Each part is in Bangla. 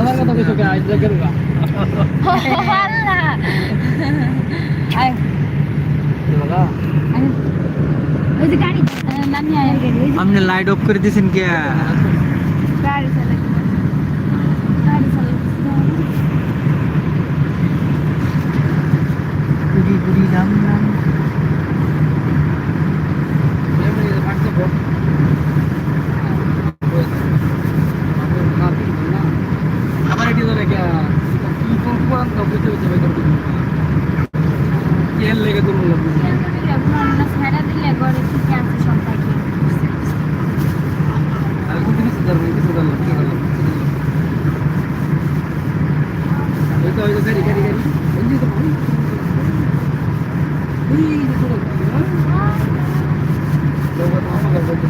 আমার কথা কইছো কে আজ দেখেন না আল্লাহ আয় দাদা আয় ওই যে গাড়ি আহ, নামি আয় গাড়ি ওই যে আপনি লাইট অফ করে দিয়েছেন কে গাড়ি চালাই গাড়ি চালাই গুড়ি গুড়ি রাম রাম এমনি ফাটতে বল আমার এটি ধরে কে কি কোন কোন তো বুঝতে বুঝতে বের করতে এর লেগে তো বললাম না ছাড়া দিলে ঘরে ঠিক আছে সবাই আমি কোন কিছু ধরবো কিছু ধরলাম কি করলাম এই তো ওই তো গাড়ি গাড়ি গাড়ি ওই যে তো ওই ওই যে তো লোক আমাকে বলতে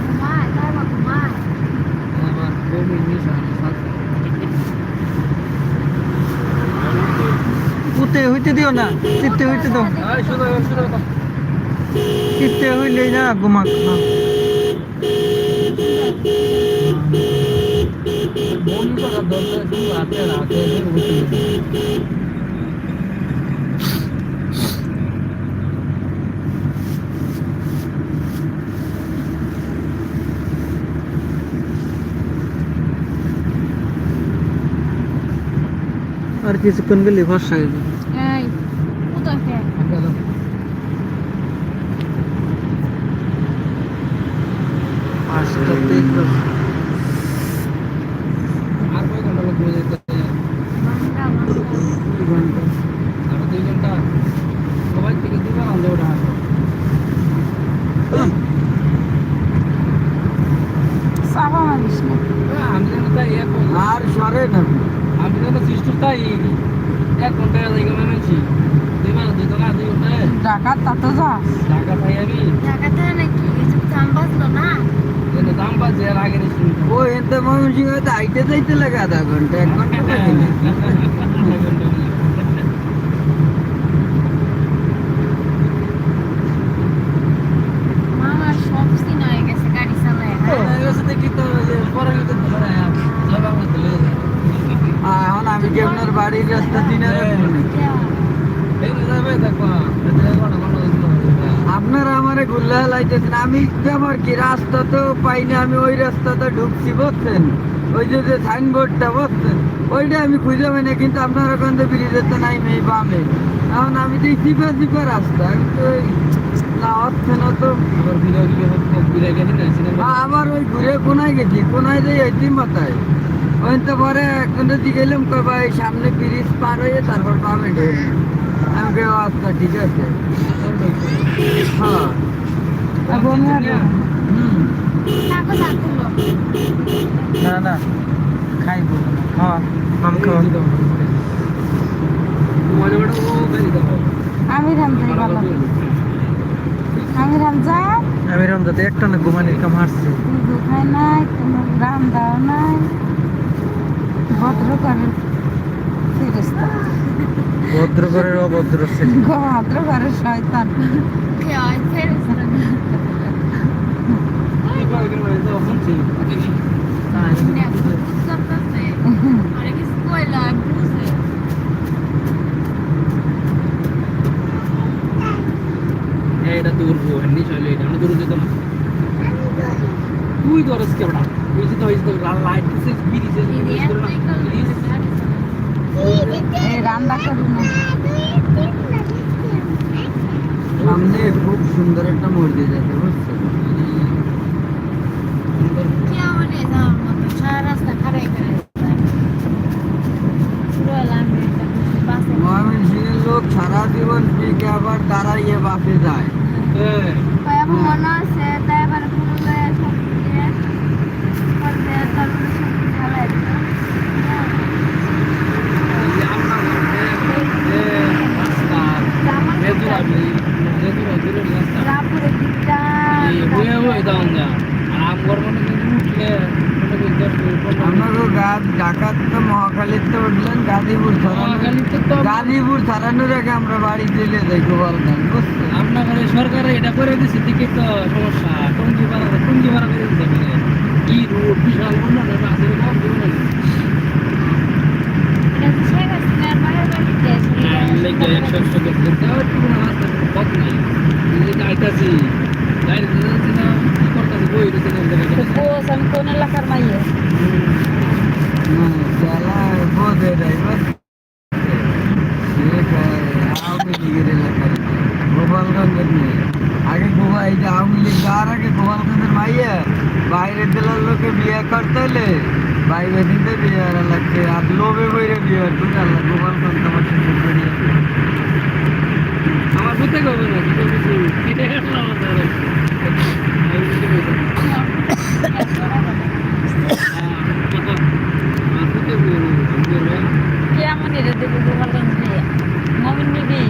ঘুমায় তারপর ঘুমায় আমার বমি নিশা সাথে উতে হইতে দিও না চিত্তে হইতে দাও। চিত্তে হইলে না ঘুমাক না আর কিছুক্ষণ গেলে ভরসা হয়ে না আমি যেন সৃষ্টি তাই এক ঘন্টা জায়গা মেনেছি দুই বার দুই টাকা দুই ঘন্টায় টাকা তাতে যা টাকা পাই আমি ঢাকাতে নাকি কিছু দাম বাঁচলো না যেন দাম পাচ্ছে আর আগে নিচ্ছি ও এতে ময়মনসিংহ হয়তো আইতে যাইতে লাগে আধা ঘন্টা এক ঘন্টা লাগে আমি আমার কি রাস্তা তো পাই না আমি ওই রাস্তাতে ঢুকছি বুঝছেন? ওই যে যে সাইনবোর্ডটা বুঝছেন? ওইটা আমি খুঁজে পাই না কিন্তু আপনার ওখান থেকে ব্রিজের তো নাই মেয়ে বামে। এখন আমি তো চিপা চিপা রাস্তা আমি তো ওই না হচ্ছে না তো। আবার ওই ঘুরে কোনায় গেছি কোনায় যাই এটি মাথায়। ওই তো পরে একজনের দিকে গেলাম কই ভাই সামনে ব্রিজ পার হয়ে তারপর বামে ঢেলে আমি আচ্ছা ঠিক আছে। হ্যাঁ। না না খাইব। হ্যাঁ মাম খাওয়া আমি রামজাই ভালো আমি রামজা আমি রমজাতে একটা না ঘুমানির কাম হারছি। দুধ নাই কোনো রাম দাও নাই। ভদ্র করে ফেরেস্তা ভদ্র করে অভদ্র ছিল। ভদ্র করে শয়তান। এটা দূর এমনি চলে এটা আমরা দূর তুই ধরস কে ওটা তুই যেতে হয়েছে লাইট দিছে বিরিছে এই রান্না করুন সামনে খুব সুন্দর একটা মসজিদ আছে বুঝছো ময়মনসিংহের লোক সারা জীবন পিকে আবার দাঁড়াইয়ে বাসে যায় মনে গাজীপুর ছাড়ানোর আগে আমরা বাড়ি দিলে যাই গোপালগঞ্জ বুঝছেন? আপনার সরকার এটা করে দিচ্ছে দিকে তো সমস্যা। টঙ্গি ভাড়া টঙ্গি ভাড়া করে পারে কি রোড বিশাল উন্নয়ন আছে লেগে একশো একশো করতে তাও একটু কোনো রাস্তা পথ নাই। এই যে আইতাছি গাড়ি যাচ্ছি না কি করতেছি বই না কোন এলাকার মাইয়ে। মানে চালা বোধে ড্রাইভার আওয়ামী লীগের এলাকার গোপালগঞ্জের মেয়ে আগে গোপা এই যে আওয়ামী লীগ যাওয়ার আগে গোপালগঞ্জের মাইয়া বাইরের জেলার লোকে বিয়ে করতে হলে বাইরে দিতে বিয়ে করা লাগছে। আর লোভে বইরে বিয়ে করতে আল্লাহ গোপালগঞ্জ আমার সাথে জড়িয়ে আমার বুঝতে হবে না কি করতেছি কেটে গেল আমাদের আমি বুঝতে পারছি না। আমার বুঝতে হবে না আমি বলব কেমন এটা দেবো গোপালগঞ্জ নিয়ে মমিন নিবি?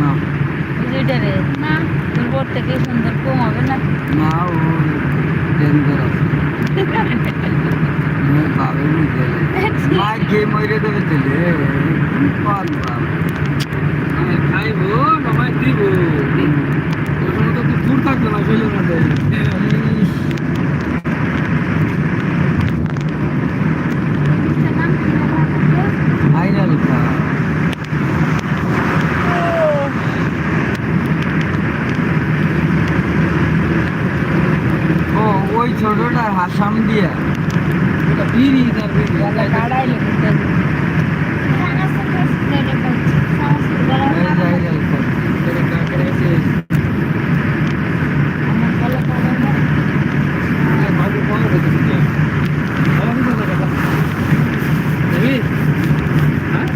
না। দুইটারে না। তোর থেকে সুন্দর কম হবে না? না ও ডেঞ্জার আছে मैं बाबे में चले मार के मरे देवे चले पाल बाब আমি খাইবো বাবা দিব তখন তো তুই দূর থাকতো না শৈলের মধ্যে फाइनल হাসাম দিয়া ওটা বিড়ি তার বিড়ি কাড়াইলে এই জায়গায় কর। এটা কাকের আছে ভাবি কোন রেখে দিতে ভালো কিছু দেখা যাবে দেবি হ্যাঁ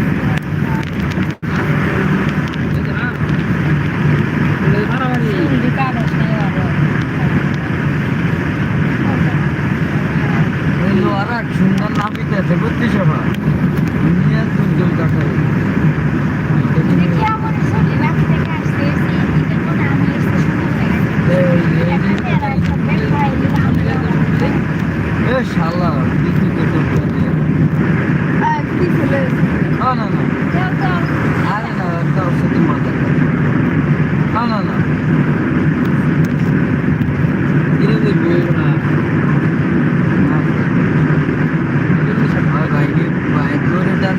এটা না এটা মারামারি ওই লোহারা সুন্দর নাপিত আছে বুঝছিস সবা নিয়ে দুজন কাটাই এ শালা কিছু তো করতে না না না আরে না কার সাথে মজা করে। না না না ধীরে ধীরে বইও না না। আর বাইকে বাইক ধরে টান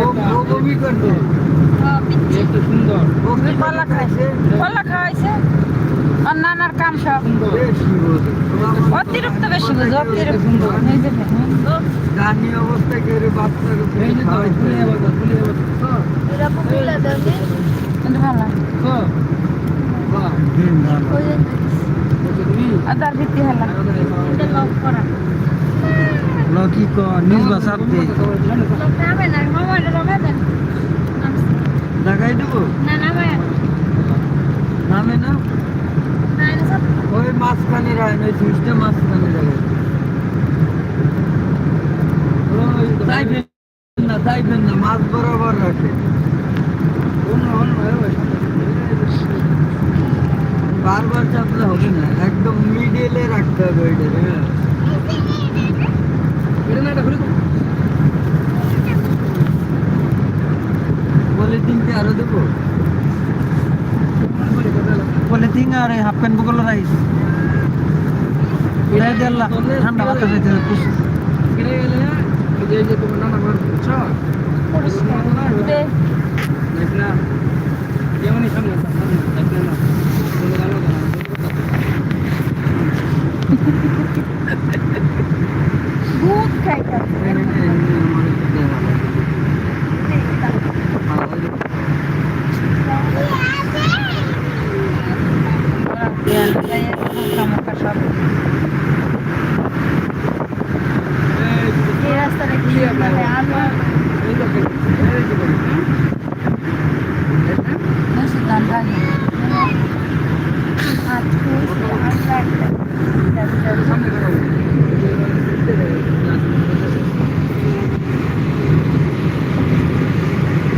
ও ও বমি করতো একটা সুন্দর। ও কি কলা খাওয়াইছে। আর নানার কাম সব। অতিরিক্ত বেশি বুঝো অতিরিক্ত। জানি বাচ্চাকে এই যে তো খাওয়াইছে ফুলিয়ে বাবা ফুলিয়ে বাবা এরকম মিলা দেবে কিন্তু ভালো লাগে তো তার ভিত্তি হলো লক ক, নিজ বাসাতে লক নামে না এটা রবে না না ভাই নামে না? ওই মাঝখানে রাখেন ওই সুইচটা মাঝখানে রাখেন ওই না চাইবেন না, মাছ বরাবর রাখেন অন্য অন্য বারবার চাপলে হবে না একদম মিডিলে রাখতে হবে ওইটা হ্যাঁ এটা না এটা খুলে দাও বলে আরও দেবো? পলিথিন আর হাফ প্যান্ট বগল রাইস। দিয়াল্লা ঠান্ডা বাতাস হইতে কেটে গেলে এই যে তোমার নানা ঘর বুঝছ? পরিষ্কার দে দেখ না যেমনই সামনে। Спасибо.